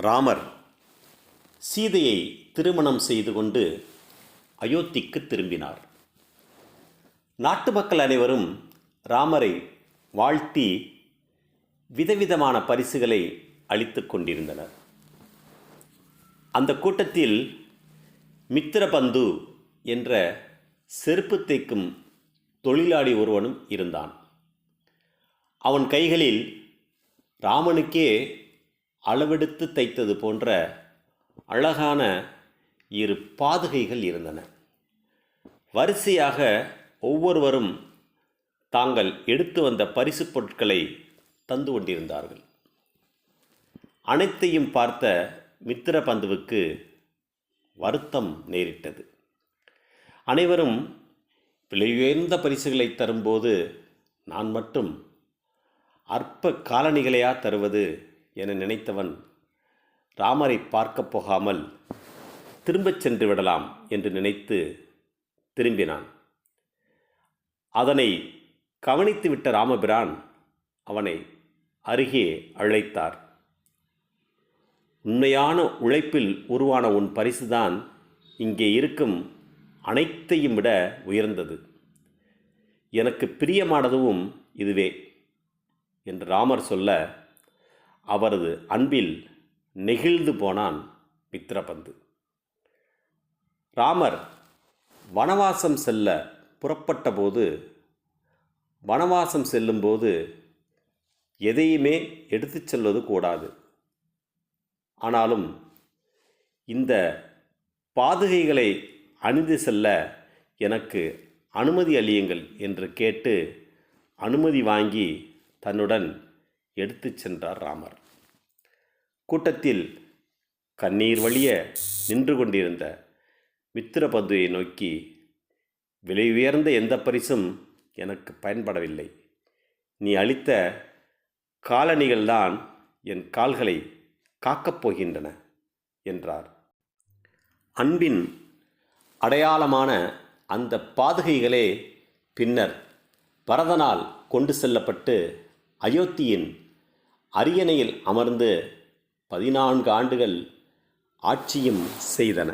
ராமர் சீதையை திருமணம் செய்து கொண்டு அயோத்திக்கு திரும்பினார். நாட்டு மக்கள் அனைவரும் ராமரை வாழ்த்தி விதவிதமான பரிசுகளை அளித்துக் கொண்டிருந்தனர். அந்த கூட்டத்தில் மித்திரபந்து என்ற செருப்பு தைக்கும் தொழிலாளி ஒருவனும் இருந்தான். அவன் கைகளில் ராமனுக்கே அளவெடுத்து தைத்தது போன்ற அழகான இரு பாதுகைகள் இருந்தன. வரிசையாக ஒவ்வொருவரும் தாங்கள் எடுத்து வந்த பரிசுப் பொருட்களை தந்து கொண்டிருந்தார்கள். அனைத்தையும் பார்த்த மித்திர பந்துவுக்கு வருத்தம் நேரிட்டது. அனைவரும் விலையுயர்ந்த பரிசுகளை தரும்போது நான் மட்டும் அற்ப காலணிகளையா தருவது என நினைத்தவன் ராமரை பார்க்கப் போகாமல் திரும்பச் சென்று விடலாம் என்று நினைத்து திரும்பினான். அதனை கவனித்துவிட்ட ராமபிரான் அவனை அருகே அழைத்தார். உண்மையான உழைப்பில் உருவான உன் பரிசுதான் இங்கே இருக்கும் அனைத்தையும் விட உயர்ந்தது. எனக்கு பிரியமானதும் இதுவே என்று ராமர் சொல்ல அவரது அன்பில் நெகிழ்ந்து போனான் மித்ரபந்து. ராமர் வனவாசம் செல்ல புறப்பட்டபோது வனவாசம் செல்லும்போது எதையுமே எடுத்துச் செல்வது கூடாது. ஆனாலும் இந்த பாதுகைகளை அணிந்து செல்ல எனக்கு அனுமதி அளியுங்கள் என்று கேட்டு அனுமதி வாங்கி தன்னுடன் எடுத்துச் சென்றார் ராமர். கூட்டத்தில் கண்ணீர் வழிய நின்று கொண்டிருந்த மித்திரபதுவை நோக்கி விலை உயர்ந்த எந்த பரிசும் எனக்கு பயன்படவில்லை. நீ அளித்த காலணிகள்தான் என் கால்களை காக்கப் போகின்றன என்றார். அன்பின் அடையாளமான அந்த பாதுகைகளே பின்னர் பரதனால் கொண்டு செல்லப்பட்டு அயோத்தியின் அரியணையில் அமர்ந்து பதினான்கு ஆண்டுகள் ஆட்சியும் செய்தன.